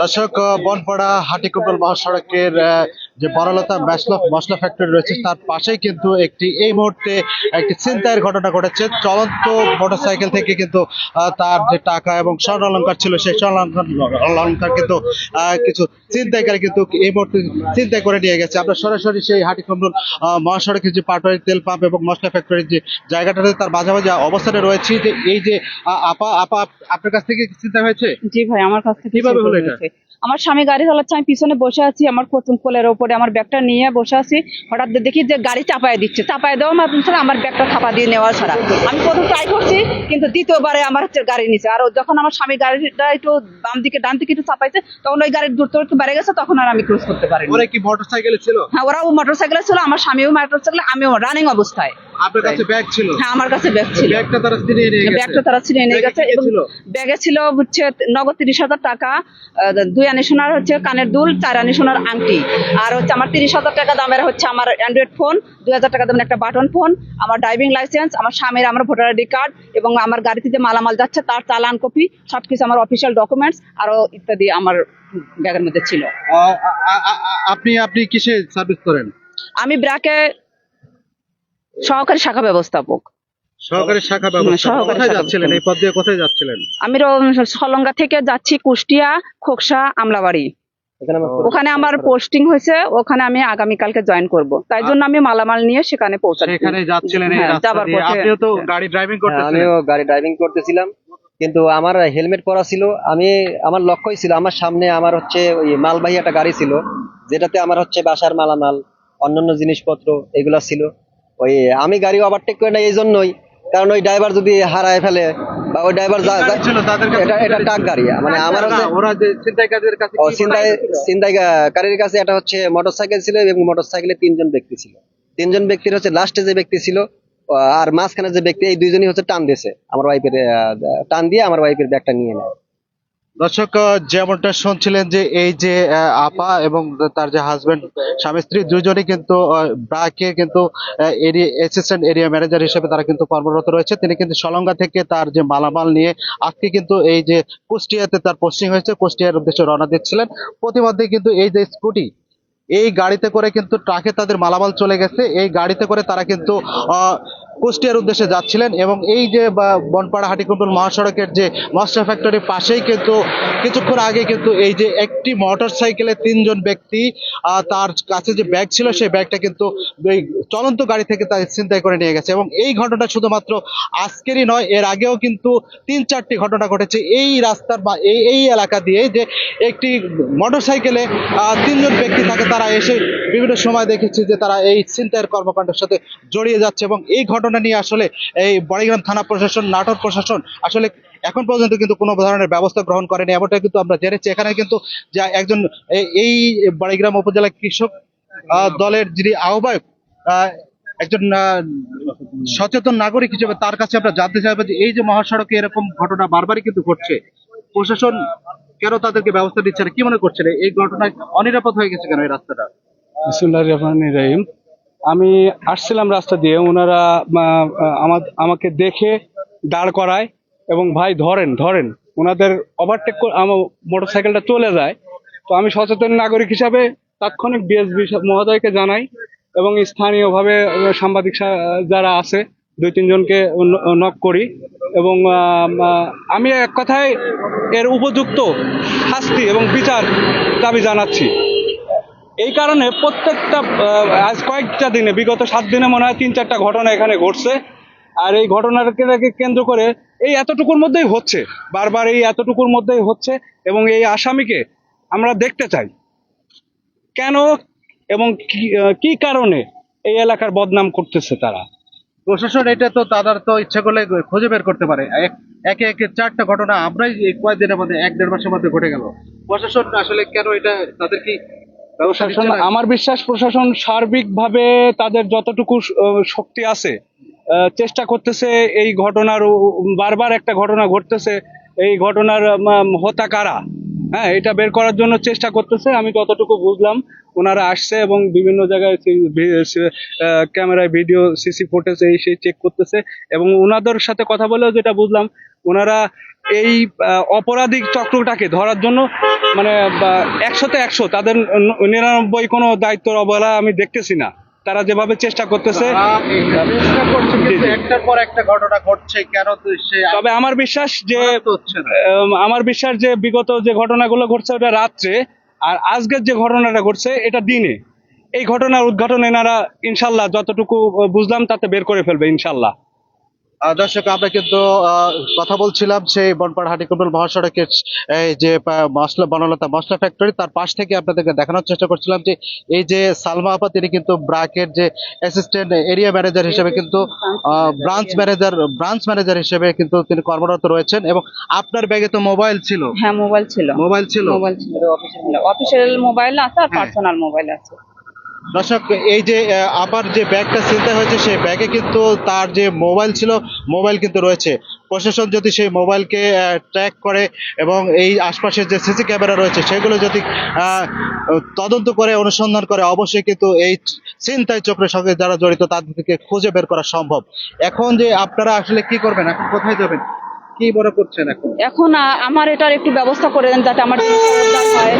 দর্শক বনপাড়া হাটিকুপল মহাসড়কের যে বড়লতা মশলা মশলা ফ্যাক্টরি রয়েছে তার পাশেই কিন্তু একটি এই মুহূর্তে একটি ছিনতাইয়ের ঘটনা ঘটেছে। চলন্ত মোটরসাইকেল থেকে কিন্তু তার যে টাকা এবং স্বর্ণ অলঙ্কার ছিল সেই স্বর্ণ অলঙ্কার- কিন্তু কিছু ছিনতাইকারী কিন্তু এই মুহূর্তে ছিনতাই করে নিয়ে গেছে। আমরা সরাসরি সেই হাটিকুপল আহ, মহাসড়কের যে পাটোয়ারি তেল পাম্প এবং মশলা ফ্যাক্টরির যে জায়গাটাতে তার মাঝামাঝি অবস্থানে রয়েছে যে এই যে আপা আপা আপনার কাছ থেকে চিন্তা হয়েছে? জি ভাই আমার কাছ থেকে কীভাবে হলো এটা? আমার স্বামী গাড়ি চালাচ্ছে আমি পিছনে বসে আছি আমার প্রথম কোলের ওপরে আমার ব্যাগটা নিয়ে বসে আছি। হঠাৎ দেখি যে গাড়ি চাপায় দিচ্ছে। চাপায় দেওয়া মাত্র ছাড়া আমার ব্যাগটা থাপা দিয়ে নেওয়া ছাড়া। আমি প্রথম ট্রাই করছি কিন্তু দ্বিতীয়বারে আমার হচ্ছে গাড়ি নিচে আর যখন আমার স্বামী গাড়িটা একটু বাম দিকে ডান দিকে একটু চাপাইছে তখন ওই গাড়ির দূরত্ব একটু বেড়ে গেছে তখন আর আমি ক্রস করতে পারি ওরা কি মোটরসাইকেলে ছিল? হ্যাঁ ওরাও মোটর সাইকেলে ছিল আমার স্বামীও মোটর সাইকেলে আমিও রানিং অবস্থায়। আপনার কাছে ব্যাগ ছিল? হ্যাঁ আমার কাছে ব্যাগ ছিল। ব্যাগটা তারা ছিনিয়ে নিয়ে গেছে। ব্যাগটা তারা ছিনিয়ে নিয়ে ব্যাগে গেছে এবং ছিল? ব্যাগে ছিল হচ্ছে নগদ তিরিশ হাজার টাকা দুই আনি সোনার হচ্ছে কানের দুল চার আনি সোনার আংটি। আর হচ্ছে আমার তিরিশ হাজার টাকা দামের হচ্ছে আমার অ্যান্ড্রয়েড ফোন দুই হাজার টাকা দামের একটা বাটন ফোন আমার ড্রাইভিং লাইসেন্স আমার স্বামীর আমার ভোটার আইডি কার্ড এবং আমার গাড়িতে যে মালামাল যাচ্ছে তার চালান কপি সবকিছু আমার অফিসিয়াল ডকুমেন্টস আরও ইত্যাদি আমার ব্যাগের মধ্যে ছিল। আপনি আপনি কিসে সার্ভিস করেন? আমি ব্র্যাকে সহকারী শাখা ব্যবস্থাপক। সহকারী শাখা ব্যবস্থা কোথায় যাচ্ছিলেন? এই পদ দিয়ে কোথায় যাচ্ছিলেন? আমি সলঙ্গা থেকে যাচ্ছি কুষ্টিয়া খোকসা আমলাবাড়ি। ওখানে আমার পোস্টিং হয়েছে ওখানে আমি আগামীকালকে জয়েন করব। তাই জন্য আমি মালামাল নিয়ে সেখানে পৌঁছাচ্ছি। সেখানে যাচ্ছিলেন এই হ্যাঁ, যাবার পথে- আপনিও তো গাড়ি ড্রাইভিং হ্যাঁ, করতেছিলেন। আমিও গাড়ি ড্রাইভিং করতেছিলাম। কিন্তু আমার হেলমেট পরা ছিল আমি আমার লক্ষ্যই ছিল আমার সামনে আমার হচ্ছে ওই মালবাহী একটা গাড়ি ছিল যেটাতে আমার হচ্ছে বাসার মালামাল অন্যান্য জিনিসপত্র এগুলা ছিল। ওই আমি গাড়ি ওভারটেক করে না এই জন্যই কারণ ওই ড্রাইভার যদি হারায় ফেলে বা ওই ড্রাইভার এটা এটা টাক গাড়ি মানে আমার কাছে এটা হচ্ছে মোটরসাইকেল ছিল এবং মোটরসাইকেলে তিনজন ব্যক্তি ছিল। তিনজন ব্যক্তির হচ্ছে লাস্টে যে ব্যক্তি ছিল আর মাঝখানে যে ব্যক্তি এই দুইজনই হচ্ছে টান দিয়েছে। আমার ওয়াইফের টান দিয়ে আমার ওয়াইফের ব্যাগটা নিয়ে নেয়। দর্শক যেমনটা শুনছিলেন যে এই যে আপা এবং তার যে হাজবেন্ড স্বামী, স্ত্রী দুজনেই কিন্তু ব্রাকে কিন্তু অ্যাসিস্ট্যান্ট এরিয়া ম্যানেজার হিসেবে তারা কিন্তু কর্মরত রয়েছে। তিনি কিন্তু সলঙ্গা থেকে তার যে মালামাল নিয়ে আজকে কিন্তু এই যে কুষ্টিয়াতে তার পোস্টিং হয়েছে। কুষ্টিয়ার উদ্দেশ্যে রওনা দিচ্ছিলেন। প্রতিমধ্যে কিন্তু এই যে স্কুটি এই গাড়িতে করে কিন্তু ট্রাকে তাদের মালামাল চলে গেছে। এই গাড়িতে করে তারা কিন্তু কুষ্টিয়ার উদ্দেশ্যে যাচ্ছিলেন এবং এই যে বনপাড়া হাটিকুন্ডল মহাসড়কের যে মশলা ফ্যাক্টরির পাশেই কিন্তু কিছুক্ষণ আগে কিন্তু এই যে একটি মোটর সাইকেলে তিনজন ব্যক্তি তার কাছে যে ব্যাগ ছিল সেই ব্যাগটা কিন্তু চলন্ত গাড়ি থেকে তার ছিনতাই করে নিয়ে গেছে এবং এই ঘটনা শুধুমাত্র আজকেরই নয়, এর আগেও কিন্তু তিন চারটি ঘটনা ঘটেছে। এই রাস্তার বা এই এই এলাকা দিয়ে যে একটি মোটর সাইকেলে তিনজন ব্যক্তি থাকে তারা এসে বিভিন্ন সময় দেখেছি যে তারা এই ছিনতাইয়ের কর্মকাণ্ডের সাথে জড়িয়ে যাচ্ছে এবং এই ঘটনা নিয়ে আসলে এই বড়িগ্রাম থানা প্রশাসন, নাটোর প্রশাসন আসলে এখন পর্যন্ত কিন্তু কোনো ধরনের ব্যবস্থা গ্রহণ করেনি। এমনটা কিন্তু আমরা জেনেছি। এখানে কিন্তু যা একজন এই- বড়িগ্রাম উপজেলা কৃষক দলের যিনি আহ্বায়ক একজন সচেতন নাগরিক হিসেবে তার কাছে আমরা জানতে চাইব যে এই যে মহাসড়কে এরকম ঘটনা বারবারই কিন্তু ঘটছে। প্রশাসন কেন তাদেরকে ব্যবস্থা দিচ্ছে না? কি মনে করছেন? এই ঘটনায় অনিরাপদ হয়ে গেছে কেন এই রাস্তাটা? রহমান রহিম। আমি আসছিলাম রাস্তা দিয়ে ওনারা আমাকে দেখে দাঁড় করায় এবং ভাই ধরেন ধরেন ওনাদের ওভারটেক আমার মোটর সাইকেলটা চলে যায়। তো আমি সচেতন নাগরিক হিসাবে তাৎক্ষণিক ডিএসবি মহোদয়কে জানাই এবং স্থানীয়ভাবে সাংবাদিক যারা আছে, দুই তিনজনকে নক করি এবং আমি এক কথায় এর উপযুক্ত শাস্তি এবং বিচার দাবি জানাচ্ছি। এই কারণে প্রত্যেকটা আজ কয়েকটা দিনে, বিগত সাত দিনে মনে হয় তিন চারটা ঘটনা এখানে ঘটছে। আর এই ঘটনাকে কেন্দ্র করে এই এতটুকুর মধ্যেই হচ্ছে, বারবার এই এতটুকুর মধ্যেই হচ্ছে এবং এই আসামিকে আমরা দেখতে চাই। কেন এবং কি কারণে এই এলাকার বদনাম করতেছে তারা? প্রশাসন এটা তো তাদের তো ইচ্ছা করলে খুঁজে বের করতে পারে। একে একে চারটা ঘটনা আমরাই কয়েকদিনের মধ্যে, এক দেড় মাসের মধ্যে ঘটে গেল। প্রশাসন আসলে কেন এটা, তাদের কি প্রশাসন আমার বিশ্বাস প্রশাসন সার্বিকভাবে তাদের যতটুকু শক্তি আছে চেষ্টা করতেছে এই ঘটনার বারবার একটা ঘটনা ঘটতেছে। এই ঘটনার হতা কারা? হ্যাঁ এটা বের করার জন্য চেষ্টা করতেছে। আমি যতটুকু বুঝলাম ওনারা আসছে এবং বিভিন্ন জায়গায় ক্যামেরায় ভিডিও সিসি ফুটেজ এই সেই চেক করতেছে। এবং ওনাদের সাথে কথা বলেও যেটা বুঝলাম ওনারা এই অপরাধিক চক্রটাকে ধরার জন্য মানে একশোতে একশো তাদের নিরানব্বই কোনো দায়িত্ব অবহেলা আমি দেখতেছি না। তারা যেভাবে চেষ্টা করতেছে চেষ্টা করছে কিন্তু একটার পর একটা ঘটনা ঘটছে কেন তবে আমার বিশ্বাস যে আমার বিশ্বাস যে বিগত যে ঘটনাগুলো ঘটছে ওটা রাত্রে আর আজকের যে ঘটনাটা ঘটছে এটা দিনে। এই ঘটনার উদ্ঘাটন এনারা ইনশাল্লাহ যতটুকু বুঝলাম তাতে বের করে ফেলবে ইনশাল্লাহ। দর্শক আমরা কিন্তু কথা বলছিলাম সেই বনপাড় হাটিকুমরুল মহাসড়কের এই যে মশলা বনলতা মশলা ফ্যাক্টরি তার পাশ থেকে আপনাদেরকে দেখানোর চেষ্টা করছিলাম যে এই যে সালমা আপা তিনি কিন্তু ব্রাকের যে অ্যাসিস্ট্যান্ট এরিয়া ম্যানেজার হিসেবে কিন্তু ব্রাঞ্চ ম্যানেজার ব্রাঞ্চ ম্যানেজার হিসেবে কিন্তু তিনি কর্মরত রয়েছেন এবং আপনার ব্যাগে তো মোবাইল ছিল। হ্যাঁ মোবাইল ছিল। মোবাইল ছিল? মোবাইল ছিল অফিসিয়াল মোবাইল আছে আর হ্যাঁ। পার্সোনাল মোবাইল আছে। দর্শক, এই যে আবার যে ব্যাগটা চিন্তা হয়েছে, সেই ব্যাগে কিন্তু তার যে মোবাইল ছিল, মোবাইল কিন্তু রয়েছে। প্রশাসন যদি সেই মোবাইলকে ট্র্যাক করে এবং এই আশপাশের যে সিসি ক্যামেরা রয়েছে, সেগুলো যদি তদন্ত করে, অনুসন্ধান করে, অবশ্যই কিন্তু এই চিন্তায় চক্রের সঙ্গে যারা জড়িত, তাদেরকে খুঁজে বের করা সম্ভব। এখন যে আপনারা আসলে কি করবেন? এখন কোথায় যাবেন? কি মনে করছেন এখন? এখন আমার এটার একটু ব্যবস্থা করে দেন যাতে আমার হয়।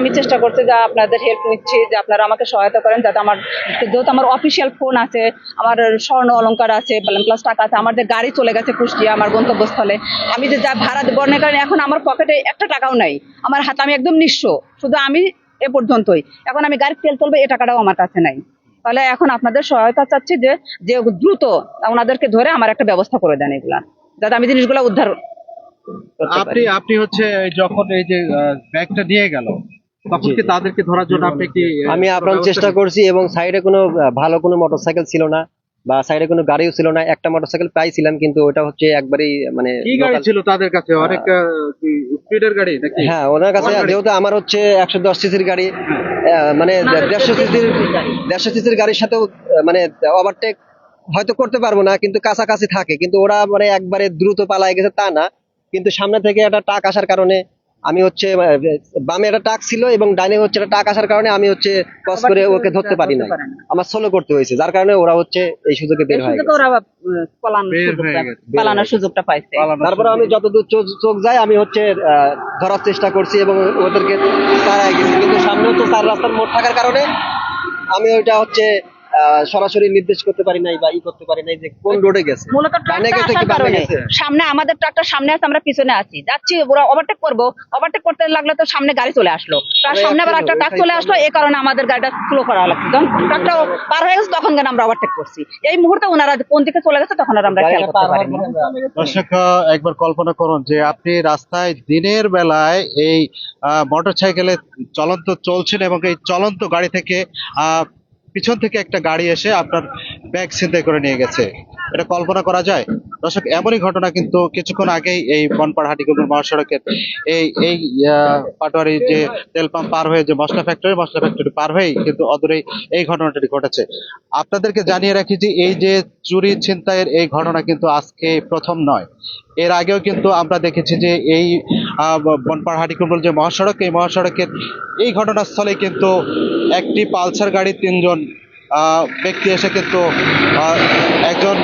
আমি চেষ্টা করছি যে আপনাদের হেল্প নিচ্ছি, যে আপনারা আমাকে সহায়তা করেন যাতে আমার, যেহেতু আমার অফিসিয়াল ফোন আছে, আমার স্বর্ণ অলংকার আছে, প্লাস টাকা আছে গাড়ি চলে গেছে কুষ্টিয়া, আমার গন্তব্যস্থলে। আমি যে যা ভাড়া বর্ণের কারণে এখন আমার পকেটে একটা টাকাও নাই। আমার হাতে আমি একদম নিঃস্ব। শুধু আমি এ পর্যন্তই। এখন আমি গাড়ির তেল তুলবে, এ টাকাটাও আমার কাছে নাই। তাহলে এখন আপনাদের সহায়তা চাচ্ছি যে দ্রুত ওনাদেরকে ধরে আমার একটা ব্যবস্থা করে দেন এগুলা। যাতে আমি জিনিসগুলো উদ্ধার আপনি আপনি হচ্ছে যখন এই যে ব্যাগটা নিয়ে গেল তখন কি তাদেরকে ধরার জন্য আপনি কি আমি আপ্রাণ চেষ্টা করছি এবং সাইডে কোনো ভালো কোনো মোটরসাইকেল ছিল না বা সাইডে কোনো গাড়িও ছিল না একটা মোটরসাইকেল পাইছিলাম কিন্তু ওটা হচ্ছে একবারেই মানে কি গাড়ি ছিল তাদের কাছে? অনেক স্পিডের গাড়ি নাকি? হ্যাঁ ওনার কাছে যেহেতু আমার হচ্ছে একশো দশ সিসির গাড়ি আহ, মানে দেড়শো সিসির দেড়শো সিসির গাড়ির সাথেও মানে ওভারটেক হয়তো করতে পারব না কিন্তু কাছাকাছি থাকে। কিন্তু ওরা মানে একবারে দ্রুত পালায় গেছে তা না। কিন্তু সামনে থেকে একটা টাক আসার কারণে আমি হচ্ছে বামে একটা টাক ছিল এবং ডাইনে হচ্ছে একটা টাক আসার কারণে আমি হচ্ছে ক্রস করে ওকে ধরতে পারি নাই। আমার সোলো করতে হয়েছে যার কারণে ওরা হচ্ছে এই সুযোগে বের হয়ে পালানোর সুযোগটা- পাইছে। তারপরে আমি যতদূর চোখ চোখ যায় আমি হচ্ছে আহ, ধরার চেষ্টা করছি এবং ওদেরকে তাড়ায় গেছি। কিন্তু সামনে তো চার রাস্তার মোড় থাকার কারণে আমি ওইটা হচ্ছে সরাসরি নির্দেশ করতে পারি নাই বা ই করতে পারি নাই যে কোন রোডে গেছে। মূলত? সামনে আমাদের ট্রাকটা সামনে আছে আমরা পিছনে আছি। যাচ্ছি ওরা ওভারটেক করব। ওভারটেক করতে লাগলে তো সামনে গাড়ি চলে আসলো। তার সামনে আবার একটা ট্রাক চলে আসলো এই কারণে আমাদের গাড়িটা স্লো করা লাগছে যখন ট্রাকটা পার হয়ে গেছে তখন কেন আমরা ওভারটেক করছি? এই মুহূর্তে ওনারা কোন দিকে চলে গেছে তখন আর আমরা খেয়াল করতে পারিনি। দর্শক একবার কল্পনা করুন যে আপনি রাস্তায় দিনের বেলায় এই মোটর সাইকেলে চলন্ত চলছেন এবং এই চলন্ত গাড়ি থেকে আহ, পিছন থেকে একটা গাড়ি এসে আপনার ব্যাগ ছিনতাই করে নিয়ে গেছে। এটা কল্পনা করা যায়? দর্শক, এমনই ঘটনা কিন্তু কিছুক্ষণ আগেই এই বনপাড় হাটিকুমুর মহাসড়কের এই এই পাটোয়ারি যে তেল পাম্প পার হয়ে যে মশলা ফ্যাক্টরি মশলা ফ্যাক্টরি পার হয়েই কিন্তু অদূরেই এই ঘটনাটি ঘটেছে। আপনাদেরকে জানিয়ে রাখি যে এই যে চুরি ছিনতাইয়ের এই ঘটনা কিন্তু আজকে প্রথম নয়। এর আগেও কিন্তু আমরা দেখেছি যে এই বনপাড় হাটিকুমরুল যে মহাসড়ক, এই মহাসড়কের এই ঘটনাস্থলে কিন্তু একটি পালসার গাড়ি তিনজন ব্যক্তি এসে কিন্তু একজন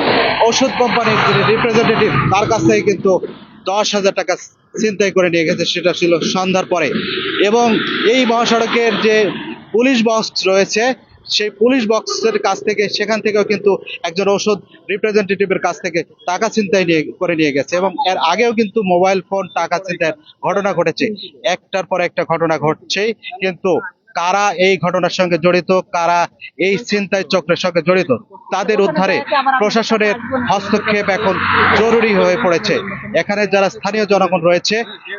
ওষুধ কোম্পানির যিনি রিপ্রেজেন্টেটিভ তার কাছ থেকে কিন্তু দশ হাজার টাকা ছিনতাই করে নিয়ে গেছে, সেটা ছিল সন্ধ্যার পরে। এবং এই মহাসড়কের যে পুলিশ বক্স রয়েছে সেই পুলিশ বক্সের কাছ থেকে, সেখান থেকেও কিন্তু একজন ওষুধ রিপ্রেজেন্টেটিভের কাছ থেকে টাকা ছিনতাই নিয়ে, করে নিয়ে গেছে এবং এর আগেও কিন্তু মোবাইল ফোন টাকা ছিনতাইয়ের ঘটনা ঘটেছে। একটার পর একটা ঘটনা ঘটছেই, কিন্তু কারা এই ঘটনার সঙ্গে জড়িত, কারা এই ছিনতাই চক্রের সঙ্গে জড়িত, তাদের উদ্ধারে প্রশাসনের হস্তক্ষেপ এখন জরুরি হয়ে পড়েছে। এখানে যারা স্থানীয় জনগণ রয়েছে,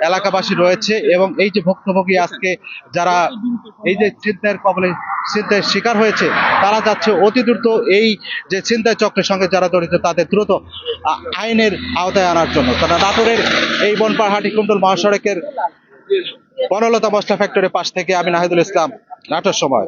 এলাকাবাসী রয়েছে এবং এই যে ভুক্তভোগী আজকে যারা এই যে ছিনতাইয়ের কবলে ছিনতাইয়ের শিকার হয়েছে, তারা যাচ্ছে অতি দ্রুত এই যে ছিনতাই চক্রের সঙ্গে যারা জড়িত, তাদের দ্রুত আইনের আওতায় আনার জন্য। তারা নাটোরের এই বনপাড় হাটিকুণ্ডল মহাসড়কের বনলতা মশলা ফ্যাক্টরির পাশ থেকে আমি নাহিদুল ইসলাম, নাটোর সময়।